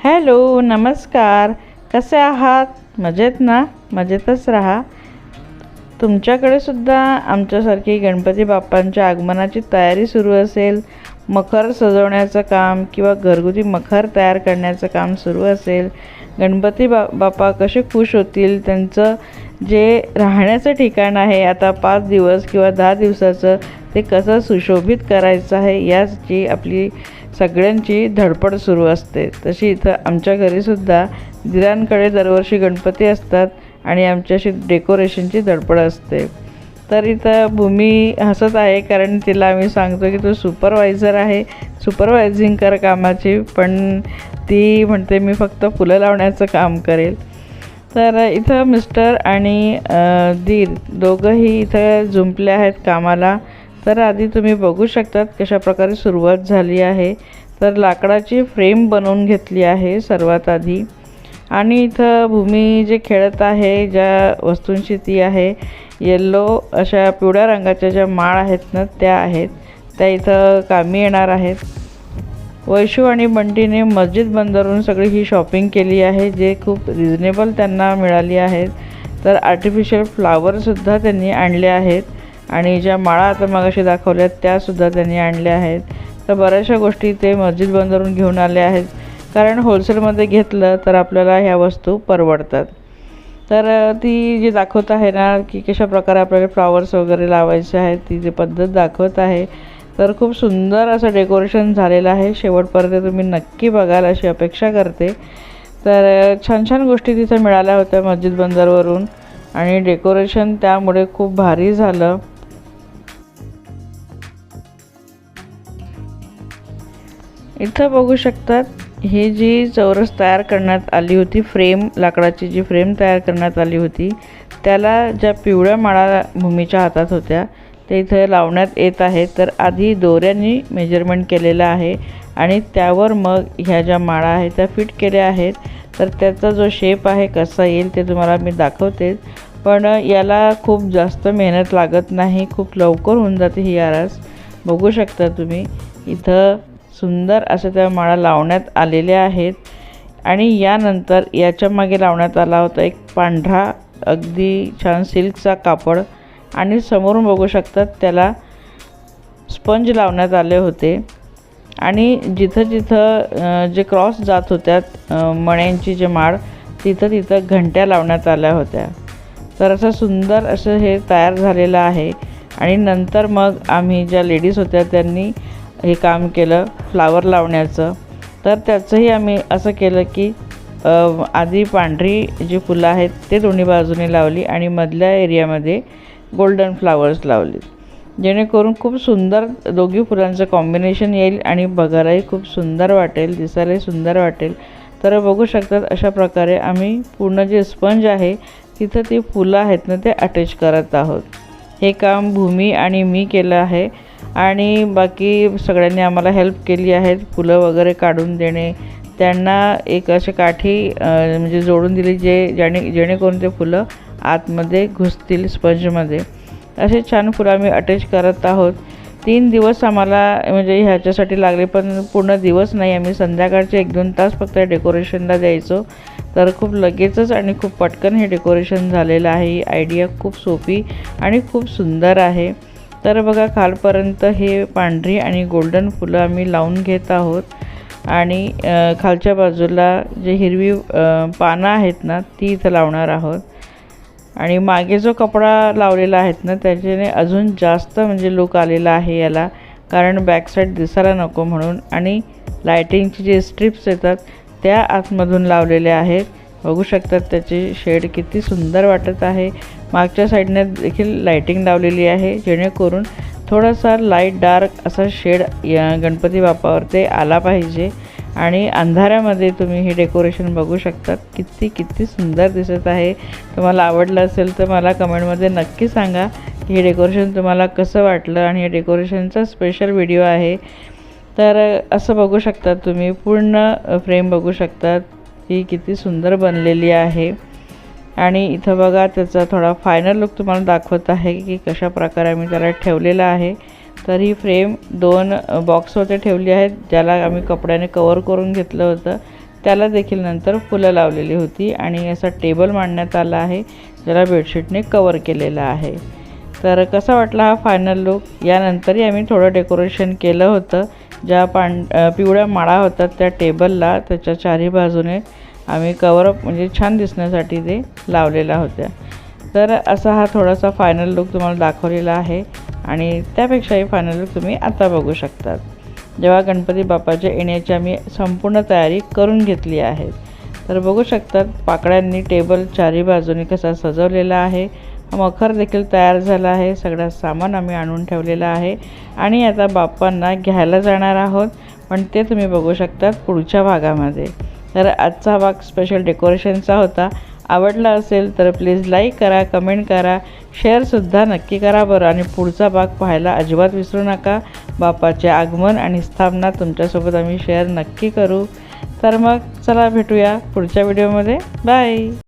Hello नमस्कार. कसे आहात? मजेत ना? मजेतच राहा. तुमच्याकडे सुद्धा आमच्यासारखी गणपती बाप्पांच्या आगमनाची तयारी सुरू असेल मखर सजवण्याचं काम किंवा घरगुती मखर तयार करण्याचं काम सुरू असेल गणपती बा बाप्पा कसे खुश होतील त्यांचं जे राहण्याचं ठिकाण आहे आता पाच दिवस किंवा दहा दिवसाचं ते कसं सुशोभित करायचं आहे याची आपली सगळ्यांची धडपड सुरू असते. तशी इथं आमच्या घरीसुद्धा दिरांकडे दरवर्षी गणपती असतात आणि आमच्याशी डेकोरेशनची धडपड असते. तर इथं भूमी हसत आहे कारण तिला आम्ही सांगतो की तू सुपरवायझर आहे. सुपरवायझिंग कर कामाची पण ती म्हणते मी फक्त फुलं लावण्याचं काम करेल. तर इथं मिस्टर आणि दीर दोघंही इथं झुंपले आहेत कामाला. तर आधी तुम्ही बघू शकतात कशा प्रकारे सुरुवात झाली आहे. तर लाकडाची फ्रेम बनवून घेतली आहे सर्वात आधी. आणि इथं भूमी जे खेळत आहे ज्या वस्तूंची ती आहे येल्लो अशा पिवळ्या रंगाच्या ज्या माळ आहेत ना त्या आहेत. त्या इथं कामी येणार आहेत. वैशू आणि बंटीने मस्जिद बंदरून सगळी ही शॉपिंग केली आहे जे खूप रिजनेबल त्यांना मिळाली आहेत. तर आर्टिफिशियल फ्लावरसुद्धा त्यांनी आणले आहेत. आणि ज्या माळा आता मगाशी आहेत त्यासुद्धा त्यांनी आणल्या आहेत. तर बऱ्याचशा गोष्टी ते मस्जिद बंदरून घेऊन आले आहेत. कारण होलसेलमध्ये घेतलं तर आपल्याला ह्या वस्तू परवडतात. तर ती जी दाखवत आहे ना की कशा प्रकारे आपल्याला फ्लॉवर्स वगैरे लावायचे आहेत ती जी पद्धत दाखवत आहे तर खूप सुंदर असं डेकोरेशन झालेलं आहे. शेवटपर्यंत तुम्ही नक्की बघाल अशी अपेक्षा करते. तर छान छान गोष्टी तिथं मिळाल्या होत्या मस्जिद बंदरवरून. आणि डेकोरेशन त्यामुळे खूप भारी झालं. इथं बघू शकतात ही जी चौरस तयार करण्यात आली होती फ्रेम लाकडाची जी फ्रेम तयार करण्यात आली होती त्याला ज्या पिवळ्या माळा भूमीच्या हातात होत्या ते इथं लावण्यात येत आहे. तर आधी दोऱ्यांनी मेजरमेंट केलेलं आहे आणि त्यावर मग ह्या ज्या माळा आहेत त्या फिट केल्या आहेत. तर त्याचा जो शेप आहे कसा येईल ते तुम्हाला मी दाखवते. पण याला खूप जास्त मेहनत लागत नाही खूप लवकर होऊन जाते ही आरास. बघू शकता तुम्ही इथं सुंदर अशा त्या माळा लावण्यात आलेल्या आहेत. आणि यानंतर याच्या मागे लावण्यात आला होता एक पांढरा अगदी छान सिल्कचा कापड. आणि समोरून बघू शकतात त्याला स्पंज लावण्यात आले होते. आणि जिथं जिथं जे क्रॉस जात होत्या मण्यांची जे माळ तिथं तिथं घंट्या लावण्यात आल्या होत्या. तर असं सुंदर असं हे तयार झालेलं आहे. आणि नंतर मग आम्ही ज्या लेडीज होत्या त्यांनी हे काम केलं फ्लावर लावण्याचं. तर त्याचंही आम्ही असं केलं की आधी पांढरी जी फुलं आहेत ते दोन्ही बाजूने लावली आणि मधल्या एरियामध्ये गोल्डन फ्लावर्स लावली जेणेकरून खूप सुंदर दोघी फुलांचं कॉम्बिनेशन येईल आणि बघायलाही खूप सुंदर वाटेल दिसायलाही सुंदर वाटेल. तर बघू शकतात अशा प्रकारे आम्ही पूर्ण जे स्पंज आहे तिथं ती फुलं आहेत ना ते अटॅच करत आहोत. हे काम भूमी आणि मी केलं आहे. आणि बाकी सगळ्यांनी आम्हाला हेल्प केली आहे फुलं वगैरे काढून देणे. त्यांना एक अशी काठी म्हणजे जोडून दिली जे ज्याने जेणेकरून ते फुलं आतमध्ये घुसतील स्पंजमध्ये. असे छान फुलं आम्ही अटॅच करत आहोत. तीन दिवस आम्हाला म्हणजे ह्याच्यासाठी लागले पण पूर्ण दिवस नाही. आम्ही संध्याकाळचे एक दोन तास फक्त डेकोरेशनला द्यायचो. तर खूप लगेचच आणि खूप पटकन हे डेकोरेशन झालेलं आहे. ही आयडिया खूप सोपी आणि खूप सुंदर आहे. तर बघा खालपर्यंत हे पांढरी आणि गोल्डन फुलं आम्ही लावून घेत आहोत. आणि खालच्या बाजूला जे हिरवी पानं आहेत ना ती इथं लावणार आहोत. आणि मागे जो कपडा लावलेला आहेत ना त्याच्याने अजून जास्त म्हणजे लुक आलेला आहे याला. कारण बॅकसाईड दिसायला नको म्हणून. आणि लायटिंगचे जे स्ट्रिप्स येतात त्या आतमधून लावलेल्या आहेत. बघू शकतात त्याची शेड किती सुंदर वाटत आहे. मागच्या साईडने देखील लायटिंग लावलेली आहे. जेणेकरून थोडासा लाइट डार्क असा शेड या गणपती बापावरती ते आला पाहिजे. आणि अंधारामध्ये तुम्ही हे डेकोरेशन बघू शकतात. किती किती सुंदर दिसत आहे. तुम्हाला आवडलं असेल तर मला कमेंटमध्ये नक्की सांगा की हे डेकोरेशन तुम्हाला कसं वाटलं आणि हे डेकोरेशनचा स्पेशल व्हिडिओ आहे. तर असं बघू शकतात तुम्ही. पूर्ण फ्रेम बघू शकतात. ही किती सुंदर बनलेली आहे. आणि इथं बघा त्याचा थोडा फायनल लुक तुम्हाला दाखवत आहे की कशा प्रकारे आम्ही त्याला ठेवलेला आहे. तर ही फ्रेम दोन बॉक्सवरती ठेवली आहेत ज्याला आम्ही कपड्याने कवर करून घेतलं होतं. त्याला देखील नंतर फुलं लावलेली होती आणि असा टेबल मांडण्यात आला आहे ज्याला बेडशीटने कवर केलेलं आहे. तर कसा वाटला हा फायनल लुक यानंतरही आम्ही थोडं डेकोरेशन केलं होतं. ज्या पां पिवळ्या माळा होतात त्या टेबलला त्याच्या चारी बाजूने आम्ही कवरअप म्हणजे छान दिसण्यासाठी ते लावलेल्या होत्या. तर असा हा थोडासा फायनल लुक तुम्हाला दाखवलेला आहे आणि त्यापेक्षाही फायनल लुक तुम्ही आता बघू शकतात जेव्हा गणपती बाप्पाच्या येण्याची आम्ही संपूर्ण तयारी करून घेतली आहे. तर बघू शकतात पाकळ्यांनी टेबल चारी बाजूने कसा सजवलेला आहे. मखर देखील तयार झाला आहे. सगळं सामान आम्ही आणून ठेवलेलं आहे. आणि आता बाप्पांना घ्यायला जाणार आहोत. पण ते तुम्ही बघू शकतात पुढच्या भागामध्ये. तर आजचा भाग स्पेशल डेकोरेशनचा होता. आवडला असेल तर प्लीज लाईक करा कमेंट करा. शेअरसुद्धा नक्की करा बरं. आणि पुढचा भाग पाहायला अजिबात विसरू नका. बाप्पाचे आगमन आणि स्थापना तुमच्यासोबत आम्ही शेअर नक्की करू. तर मग चला भेटूया पुढच्या व्हिडिओमध्ये बाय